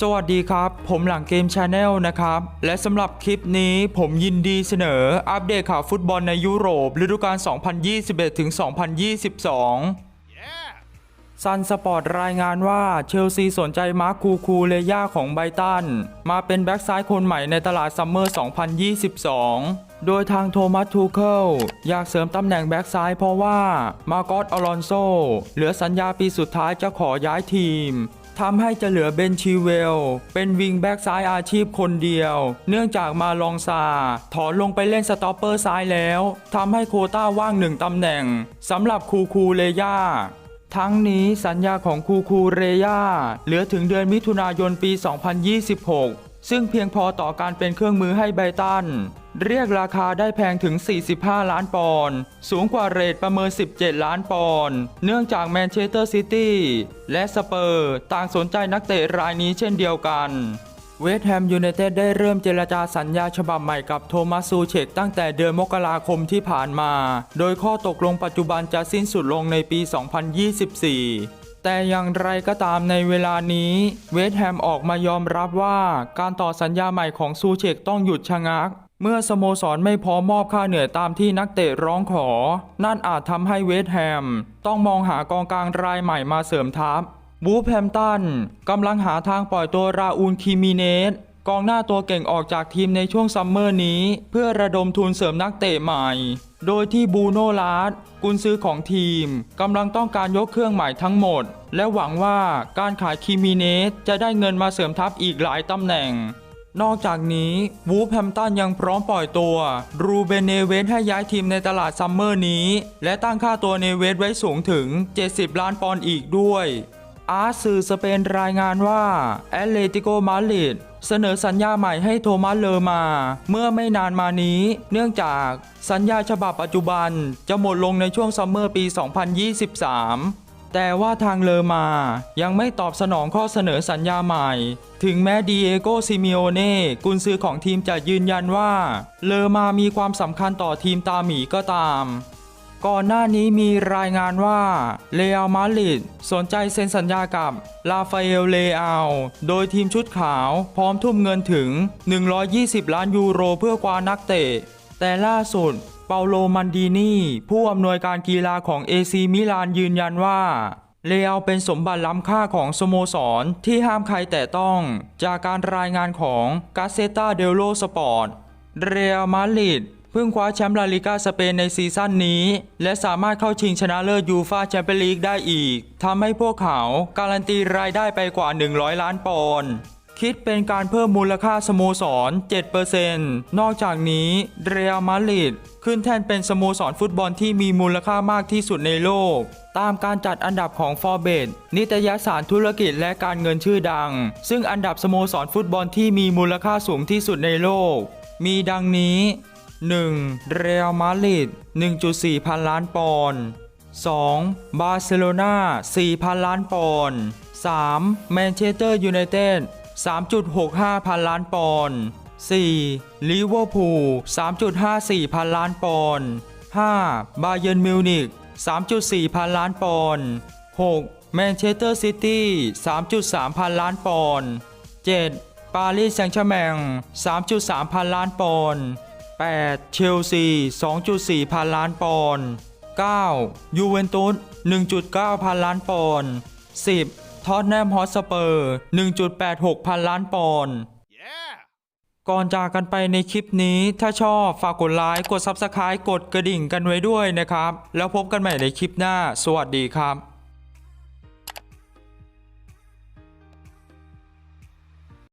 สวัสดีครับ ผมหลังเกมชาแนลนะครับ และสำหรับคลิปนี้ผมยินดีเสนออัปเดตข่าวฟุตบอลในยุโรปฤดูกาล 2021 ถึง 2022ซันสปอร์ตรายงานว่าเชลซีสนใจมาร์คคูคูเลย่าของไบรตัน มาเป็นแบ็กซ้ายคนใหม่ในตลาดซัมเมอร์ 2022 โดยทางโทมัสทูเคิลอยากเสริมตำแหน่งแบ็กซ้ายเพราะว่า มาโกอตอลอนโซเหลือสัญญาปีสุดท้ายจะขอย้ายทีม ทำให้จะเหลือเบนชีเวล เป็นวิงแบ็กซ้ายอาชีพคนเดียว เนื่องจากมาลองซาถอนลงไปเล่นสต็อปเปอร์ซ้ายแล้วทำให้โคต้าว่างหนึ่งตำแหน่งสำหรับคูคูเลย่าทั้งนี้สัญญาของคูคูเรย่าเหลือถึงเดือนมิถุนายนปี 2026 ซึ่งเพียงพอต่อการเป็นเครื่องมือให้ไบรตัน เรียกราคาได้แพงถึง 45 ล้านปอนด์ สูงกว่าเรทประเมิน 17 ล้านปอนด์ เนื่องจากแมนเชสเตอร์ซิตี้และสเปอร์ต่างสนใจนักเตะรายนี้เช่นเดียวกัน เวสต์แฮมยูไนเต็ดได้เริ่มเจรจาสัญญาฉบับใหม่กับโทมัสซูเชกตั้งแต่เดือนมกราคมที่ผ่านมา โดยข้อตกลงปัจจุบันจะสิ้นสุดลงในปี 2024แต่อย่างไรก็ตามในเวลานี้ เวสต์แฮมออกมายอมรับว่าการต่อสัญญาใหม่ของซูเชกต้องหยุดชะงัก เมื่อสโมสรไม่พร้อมมอบค่าเหนื่อยตามที่นักเตะร้องขอ นั่นอาจทำให้เวสต์แฮม ต้องมองหากองกลางรายใหม่มาเสริมทัพบูแฮมตันกำลังหาทางปล่อยตัวราอูลคิมิเนสกองหน้าตัวเก่งออกจากทีมในช่วงซัมเมอร์นี้ เพื่อระดมทุนเสริมนักเตะใหม่ โดยที่บูโนลาร์ดกุนซื้อของทีมกำลังต้องการยกเครื่องใหม่ทั้งหมด และหวังว่าการขายคิมิเนสจะได้เงินมาเสริมทัพอีกหลายตำแหน่ง นอกจากนี้วูฟแฮมตันยังพร้อมปล่อยตัว รูเบนเนเวสให้ย้ายทีมในตลาดซัมเมอร์นี้ และตั้งค่าตัวเนเวสไว้สูงถึง 70 ล้านปอนด์อีกด้วยอาร์ตสื่อสเปนรายงานว่า แอตเลติโกมาดริดเสนอสัญญาใหม่ให้โทมัสเลอมา เมื่อไม่นานมานี้ เนื่องจากสัญญาฉบับปัจจุบันจะหมดลงในช่วงซัมเมอร์ปี 2023 แต่ว่าทางเลอมายังไม่ตอบสนองข้อเสนอสัญญาใหม่ ถึงแม้ดีเอโกซิมิโอเน่กุนซือของทีมจะยืนยันว่า เลอมามีความสำคัญต่อทีมตาหมีก็ตามก่อนหน้านี้มีรายงานว่าเรอัลมาดริดสนใจเซ็นสัญญากับลาฟาเอลเลอาโดยทีมชุดขาวพร้อมทุ่มเงินถึง 120 ล้านยูโรเพื่อคว้านักเตะ แต่ล่าสุด เปาโลมันดีนีผู้อำนวยการกีฬาของเอซีมิลานยืนยันว่าเลอัลเป็นสมบัติล้ำค่าของสโมสรที่ห้ามใครแต่ต้อง จากการรายงานของกาเซตาเดลโลสปอร์ตเรอัลมาดริดเพิ่งคว้าแชมป์ลาลิกาสเปนในซีซั่นนี้ และสามารถเข้าชิงชนะเลิศยูฟาแชมเปี้ยนลีกได้อีกทำให้พวกเขาการันตีรายได้ไปกว่า 100 ล้านปอนด์ คิดเป็นการเพิ่มมูลค่าสโมสร 7%นอกจากนี้ เรอัลมาดริดขึ้นแท่นเป็นสโมสรฟุตบอลที่มีมูลค่ามากที่สุดในโลก ตามการจัดอันดับของ Forbes นิตยสารธุรกิจและการเงินชื่อดัง ซึ่งอันดับสโมสรฟุตบอลที่มีมูลค่าสูงที่สุดในโลก มีดังนี้ 1. เรอัลมาดริด1.4 พันล้านปอนด์ 2. บาร์เซโลนา4,000 ล้านปอนด์ 3. แมนเชสเตอร์ยูไนเต็ด 3.65 พันล้านปอนด์ 4. ลิเวอร์พูล 3.54 พันล้านปอนด์ 5. บาเยิร์นมิวนิก3.4 พันล้านปอนด์ 6. แมนเชสเตอร์ซิตี้ 3.3 พันล้านปอนด์ 7. ปารีสแซงต์แชร์แมง3.3 พันล้านปอนด์ 8. เชลซี 2.4 พันล้านปอนด์ 9. ยูเวนตุส1.9 พันล้านปอนด์ 10. ทอตแนมฮอตสเปอร์ 1.86 พันล้านปอนด์ก่อนจากกันไปในคลิปนี้ ถ้าชอบฝากกดไลค์ กด Subscribe กดกระดิ่งกันไว้ด้วยนะครับ แล้วพบกันใหม่ในคลิปหน้า สวัสดีครับ